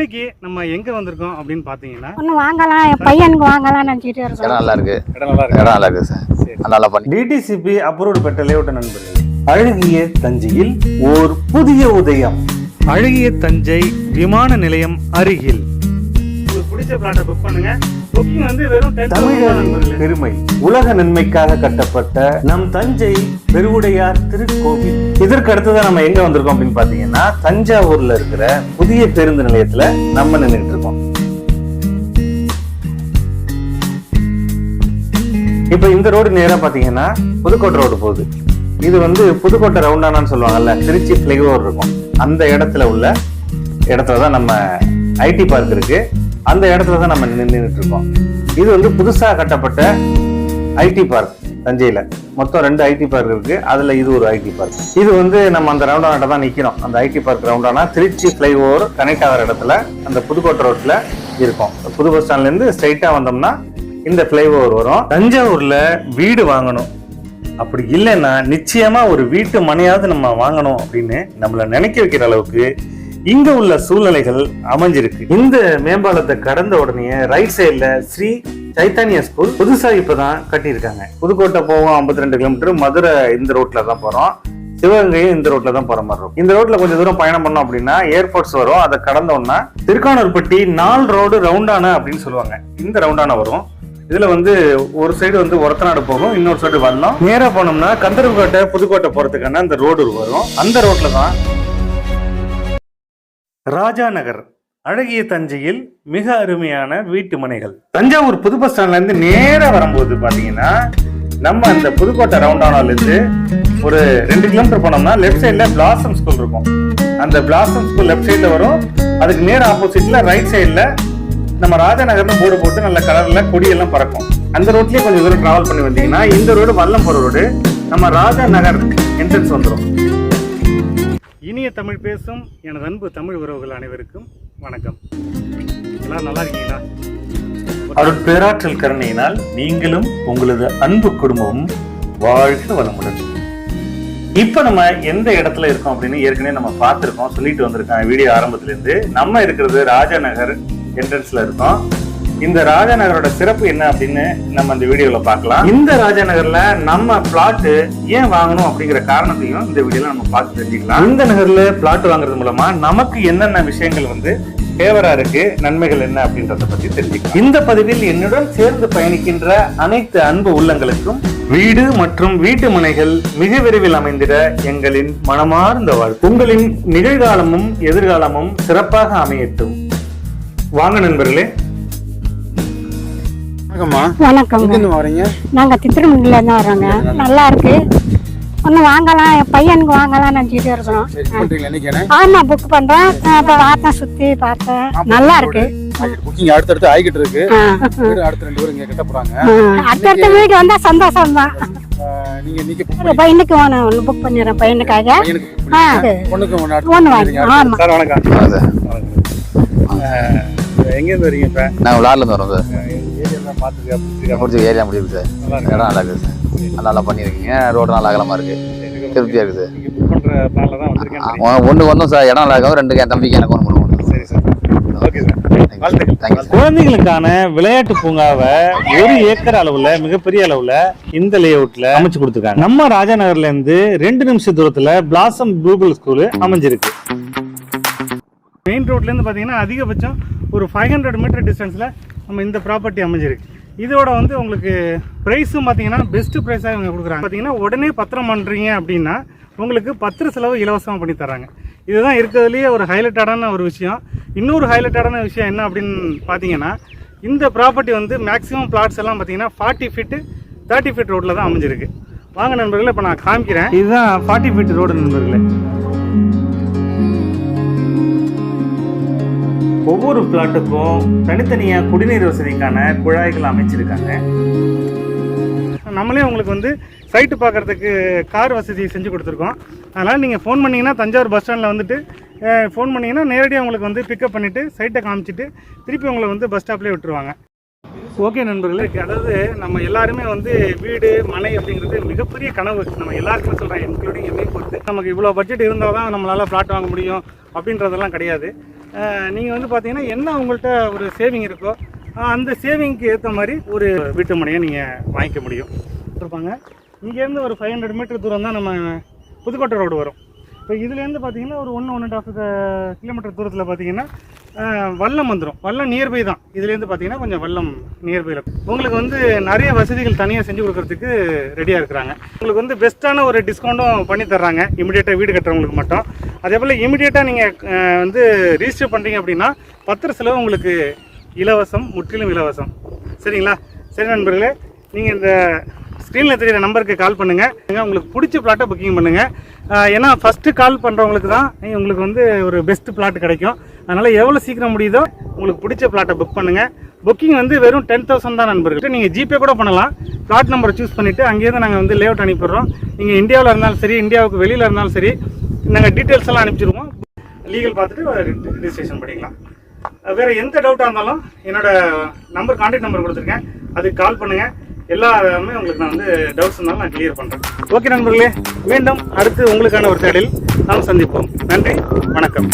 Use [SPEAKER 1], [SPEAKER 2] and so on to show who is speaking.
[SPEAKER 1] இன்னைக்கு நம்ம எங்க வந்திருக்கோம் அப்படின்னு பாத்தீங்கன்னா
[SPEAKER 2] ஒன்று வாங்கலாம் என் பையனுக்கு வாங்கலாம்னு நினச்சிக்கிட்டே இருக்கோம்
[SPEAKER 3] இடம் நல்லா இருக்கு.
[SPEAKER 1] இடம் நல்லா
[SPEAKER 3] இடம் நல்லா இருக்கு சார் நல்லா பண்ணி
[SPEAKER 1] டிடிசிபி அப்ரூவ்டு பெற்ற லேவுட்ட நண்பர்கள் அழகிய தஞ்சையில் ஓர் புதிய உதயம். அழகிய தஞ்சை விமான நிலையம் அருகில். உங்களுக்கு பிடிச்ச பிளாட்டை புக் பண்ணுங்க. புக்கிங் வந்து வெறும் தமிழ் பெருமை. உலக நன்மைக்காக கட்டப்பட்ட நம் தஞ்சை பெருவுடையார் திருக்கோவில். இதற்கு அடுத்ததான் நம்ம எங்க வந்திருக்கோம் அப்படின்னு பாத்தீங்கன்னா தஞ்சாவூர்ல இருக்கிற புதிய பேருந்து நிலையத்துல நம்ம நின்றுட்டு இருக்கோம். இப்ப இந்த ரோடு நேரா பாத்தீங்கன்னா புதுக்கோட்டை ரோடு போகுது. இது வந்து புதுக்கோட்டை ரவுண்டானான்னு சொல்லுவாங்கல்ல திருச்சி ஃபிளைஓவர் இருக்கும். அந்த இடத்துல உள்ள இடத்துல தான் நம்ம ஐடி பார்க் இருக்கு. அந்த இடத்துல தான் நம்ம நின்றுட்டு இருக்கோம் இது வந்து புதுசாக கட்டப்பட்ட ஐடி பார்க் தஞ்சையில். மொத்தம் ரெண்டு ஐடி பார்க் இருக்கு. அதில் இது ஒரு ஐடி பார்க் இது வந்து நம்ம அந்த ரவுண்டானாட்ட தான் நிற்கிறோம் அந்த ஐடி பார்க் ரவுண்டானா திருச்சி ஃப்ளைஓவர் கனெக்ட் ஆகிற இடத்துல அந்த புதுக்கோட்டை ரோட்டில் இருக்கும். புது பஸ் ஸ்டாண்ட்லேருந்து ஸ்ட்ரைட்டாக வந்தோம்னா இந்த ஃப்ளைஓவர் வரும். தஞ்சாவூரில் வீடு வாங்கணும். அப்படி இல்லைன்னா நிச்சயமாக ஒரு வீட்டு மனையாவது நம்ம வாங்கணும் அப்படின்னு நம்மளை நினைக்க வைக்கிற அளவுக்கு இங்க உள்ள சூழ்நிலைகள் அமைஞ்சிருக்கு. இந்த மேம்பாலத்தை கடந்த உடனே ரைட் சைட்ல ஸ்ரீ சைத்தானியா ஸ்கூல் புதுசா இப்பதான் கட்டியிருக்காங்க. புதுக்கோட்டை போவோம் 52 ரெண்டு கிலோமீட்டர் மதுரை இந்த ரோட்ல தான் போறோம். சிவகங்கையும் இந்த ரோட்ல தான் போற மாதிரி இருக்கும். இந்த ரோட்ல கொஞ்சம் தூரம் பயணம் பண்ணோம் அப்படின்னா ஏர்போர்ட்ஸ் வரும். அதை கடந்தோம்னா திருக்கானூர்பட்டி நாலு ரோடு ரவுண்டான அப்படின்னு சொல்லுவாங்க. இந்த ரவுண்டான வரும். இதுல வந்து ஒரு சைடு வந்து ஒரத்தநாடு போகும் இன்னொரு சைடு வரலாம் நேரா போனோம்னா கந்தர்கோட்டை புதுக்கோட்டை போறதுக்கான அந்த ரோடு வரும். அந்த ரோட்ல தான் ராஜா நகர் அழகிய தஞ்சையில் மிக அருமையான வீட்டு மனைகள். தஞ்சாவூர் புது பஸ் ஸ்டாண்ட்ல இருந்து நேரா வரும்போது பாத்தீங்கன்னா நம்ம அந்த புதுக்கோட்டை ரவுண்டானால இருந்து ஒரு ரெண்டு கிலோமீட்டர் போனோம்னா லெஃப்ட் சைடில் பிளாசம் ஸ்கூல் இருக்கும். அந்த பிளாசம் ஸ்கூல் லெஃப்ட் சைடில் வரும். அதுக்கு நேர் ஆப்போசிட்ல ரைட் சைடில் நம்ம ராஜநகர்னு போர்டு போட்டு நல்ல கலர்ல கொடியெல்லாம் பறக்கும். அந்த ரோட்லயே கொஞ்சம் தூரம் டிராவல் பண்ணி வந்தீங்கன்னா இந்த ரோடு வல்லம் போற ரோடு நம்ம ராஜா நகர் என்ட்ரன்ஸ் வந்துடும் இனிய தமிழ் பேசும் எனது அன்பு தமிழ் உறவுகள் அனைவருக்கும் வணக்கம். எல்லாரும் நல்லா இருக்கீங்களா? அருட் பேராற்றல் கருணையினால் நீங்களும் உங்களது அன்பு குடும்பமும் வாழ்க வளமுடன். இப்ப நம்ம எந்த இடத்துல இருக்கோம் அப்படின்னு ஏற்கனவே நம்ம பார்த்துருக்கோம் சொல்லிட்டு வந்திருக்கோம் வீடியோ ஆரம்பத்துல இருந்து நம்ம இருக்கிறது ராஜநகர் என்ட்ரன்ஸ்ல இருக்கோம். இந்த ராஜநகரோட சிறப்பு என்ன அப்படின்னு நம்ம இந்த வீடியோல பார்க்கலாம். இந்த ராஜநகர்ல நம்ம பிளாட் ஏன் வாங்கணும் அப்படிங்கிற காரணத்தையும் இந்த வீடியோல நம்ம பார்த்து தெரிஞ்சுக்கலாம். இந்த நகர்ல பிளாட் வாங்குறது மூலமா நமக்கு என்னென்ன விஷயங்கள் வந்து ஃபேவரா இருக்கு நன்மைகள் என்ன அப்படின்றத பத்தி தெரிஞ்சுக்கலாம். இந்த பதிவில் என்னுடன் சேர்ந்து பயணிக்கின்ற அனைத்து அன்பு உள்ளங்களுக்கும் வீடு மற்றும் வீட்டு மனைகள் மிக விரைவில் அமைந்திட எங்களின் மனமார்ந்த வாழ்த்து. உங்களின் நிகழ்காலமும் எதிர்காலமும் சிறப்பாக அமையட்டும். வாங்க நண்பர்களே
[SPEAKER 4] எங்கேருந்து வரீங்க
[SPEAKER 2] நாங்கள் தித்திரமண்டிலேருந்து வரோங்க நல்லா இருக்கு. ஒன்று வாங்கலாம். என் பையனுக்கு வாங்கலாம்னு நினச்சிக்கிட்டே
[SPEAKER 4] என்னைக்கு
[SPEAKER 2] ஆமாம் புக் பண்ணுறேன் இப்போ பார்த்தேன் சுற்றி பார்த்தேன். நல்லா இருக்கு.
[SPEAKER 4] புக்கிங் அடுத்தடுத்து ஆகிக்கிட்டு இருக்கு. அடுத்த ரெண்டு பேரும் இங்கே கட்ட போகிறாங்க
[SPEAKER 2] ஆ. அடுத்தடுத்த வீடு வந்தால் சந்தோஷம் தான் பையனுக்கு ஒன்று ஒன்று புக் பண்ணிடுறேன் பையனுக்காக. ஆ
[SPEAKER 4] ஒன்று.
[SPEAKER 2] வாங்கி ஆமாம்
[SPEAKER 1] சார் வணக்கம். எங்கேருந்து வரீங்க இப்போ?
[SPEAKER 3] நாங்கள் விளாட்லேருந்து வரோம் சார்.
[SPEAKER 1] பார்த்துக்க
[SPEAKER 3] முடிஞ்ச ஏரியா முடியுது சார். இடம் நல்லா இருக்குது சார். நல்லா பண்ணியிருக்கீங்க. ரோடு நல்லா அகலமாக இருக்குது. திருப்தியாக இருக்குது சார் ஒன்று வந்தோம் சார். இடம் நல்லா இருக்கும் ரெண்டு என் தம்பிக்கு எனக்கு ஒன்று ஒன்று
[SPEAKER 1] சரி சார். குழந்தைகளுக்கான விளையாட்டு பூங்காவை ஒரு ஏக்கர் அளவுல மிகப்பெரிய அளவுல இந்த லேஅவுட்ல அமைச்சு கொடுத்துருக்காங்க. நம்ம ராஜாநகர்ல இருந்து ரெண்டு நிமிஷ தூரத்துல பிளாசம் ப்ளூபல் ஸ்கூல் அமைஞ்சிருக்கு. மெயின் ரோட்ல இருந்து பாத்தீங்கன்னா அதிகபட்சம் ஒரு ஃபைவ் ஹண்ட்ரட் மீட்டர் டிஸ்டன்ஸ்ல நம்ம இந்த ப்ராப்பர்ட்டி அமைஞ்சிருக்கு. இதோட வந்து உங்களுக்கு ப்ரைஸும் பார்த்தீங்கன்னா பெஸ்ட்டு ப்ரைஸாக இவங்க கொடுக்குறாங்க. பார்த்தீங்கன்னா உடனே பத்திரம் பண்ணுறீங்க அப்படின்னா உங்களுக்கு பத்திர செலவு இலவசமாக பண்ணி தராங்க. இதுதான் இருக்கிறதுலேயே ஒரு ஹைலைட்டடான ஒரு விஷயம். இன்னொரு ஹைலைட்டடான விஷயம் என்ன அப்படின்னு பார்த்தீங்கன்னா இந்த ப்ராப்பர்ட்டி வந்து மேக்ஸிமம் பிளாட்ஸ் எல்லாம் பார்த்தீங்கன்னா ஃபார்ட்டி ஃபீட்டு தேர்ட்டி ஃபீட் ரோட்டில் தான் அமைஞ்சிருக்கு. வாங்க நண்பர்களே இப்போ நான் காமிக்கிறேன். இதுதான் ஃபார்ட்டி ஃபீட் ரோடு நண்பர்களே. ஒவ்வொரு பிளாட்டுக்கும் தனித்தனியாக குடிநீர் வசதிக்கான குழாய்கள் அமைச்சிருக்காங்க. நம்மளே உங்களுக்கு வந்து சைட்டு பார்க்குறதுக்கு கார் வசதி செஞ்சு கொடுத்துருக்கோம். அதனால் நீங்கள் ஃபோன் பண்ணிங்கன்னா தஞ்சாவூர் பஸ் ஸ்டாண்டில் வந்துட்டு ஃபோன் பண்ணிங்கன்னா நேரடியாக உங்களுக்கு வந்து பிக்கப் பண்ணிவிட்டு சைட்டை காமிச்சிட்டு திருப்பி உங்களை வந்து பஸ் ஸ்டாப்லேயே விட்டுருவாங்க. ஓகே நண்பர்களே அதாவது நம்ம எல்லாருமே வந்து வீடு மனை அப்படிங்கிறது மிகப்பெரிய கனவு. நம்ம எல்லாருக்குமே சொல்கிறேன் இன்க்ளூடிங் எம்ஏ பொறுத்து. நமக்கு இவ்வளோ பட்ஜெட் இருந்தால் தான் நம்மளால் ஃப்ளாட் வாங்க முடியும் அப்படின்றதெல்லாம் கிடையாது.
[SPEAKER 5] நீங்கள் வந்து பார்த்தீங்கன்னா என்ன உங்கள்கிட்ட ஒரு சேவிங் இருக்கோ அந்த சேவிங்க்கு ஏற்ற மாதிரி ஒரு வீட்டு மனையை நீங்கள் வாங்கிக்க முடியும். இருப்பாங்க இங்கேருந்து ஒரு ஃபைவ் ஹண்ட்ரட் மீட்டர் தூரம் தான் நம்ம புதுக்கோட்டை ரோடு வரும். இப்போ இதுலேருந்து பார்த்தீங்கன்னா ஒரு ஒன்று ஒன் அண்ட் ஆஃப் கிலோமீட்டர் தூரத்தில் பார்த்தீங்கன்னா வல்லம் வந்துடும் வல்லம் நியர்பை தான். இதுலேருந்து பார்த்தீங்கன்னா கொஞ்சம் வல்லம் நியர்பையில் உங்களுக்கு வந்து நிறைய வசதிகள் தனியாக செஞ்சு கொடுக்கறதுக்கு ரெடியாக இருக்கிறாங்க. உங்களுக்கு வந்து பெஸ்ட்டான ஒரு டிஸ்கவுண்ட்டும் பண்ணி தர்றாங்க. இமிடியேட்டாக வீடு கட்டுறவங்களுக்கு மட்டும். அதே போல் இமிடியேட்டாக நீங்கள் வந்து ரிஜிஸ்டர் பண்ணுறீங்க அப்படின்னா பத்திர செலவு உங்களுக்கு இலவசம் முற்றிலும் இலவசம். சரிங்களா? சரி நண்பர்களே நீங்கள் இந்த ஸ்க்ரீனில் தெரிகிற நம்பருக்கு கால் பண்ணுங்கள் உங்களுக்கு பிடிச்ச பிளாட்டை புக்கிங் பண்ணுங்கள் ஏன்னா ஃபஸ்ட்டு கால் பண்ணுறவங்களுக்கு தான் உங்களுக்கு வந்து ஒரு பெஸ்ட் பிளாட் கிடைக்கும். அதனால் எவ்வளோ சீக்கிரம் முடியுதோ உங்களுக்கு பிடிச்ச பிளாட்டை புக் பண்ணுங்கள் புக்கிங் வந்து வெறும் டென் தௌசண்ட் தான் நண்பர்கள். நீங்கள் ஜிபே கூட பண்ணலாம். பிளாட் நம்பரை சூஸ் பண்ணிவிட்டு அங்கேருந்து நாங்கள் வந்து லேஅவுட் அனுப்பிடுறோம். நீங்கள் இந்தியாவில் இருந்தாலும் சரி இந்தியாவுக்கு வெளியில் இருந்தாலும் சரி நாங்கள் டீட்டெயில்ஸ் எல்லாம் அனுப்பிச்சிடுவோம் லீகல் பார்த்துட்டு ரிஜிஸ்ட்ரேஷன் பண்ணிக்கலாம். வேறு எந்த டவுட்டாக இருந்தாலும் என்னோட நம்பர் கான்டாக்ட் நம்பர் கொடுத்துருக்கேன். அதுக்கு கால் பண்ணுங்க. எல்லாமே உங்களுக்கு நான் வந்து டவுட்ஸ் இருந்தாலும் நான் கிளியர் பண்ணுறேன் ஓகே நண்பர்களே மீண்டும் அடுத்து உங்களுக்கான ஒரு தேடலில் நாம் சந்திப்போம். நன்றி வணக்கம்.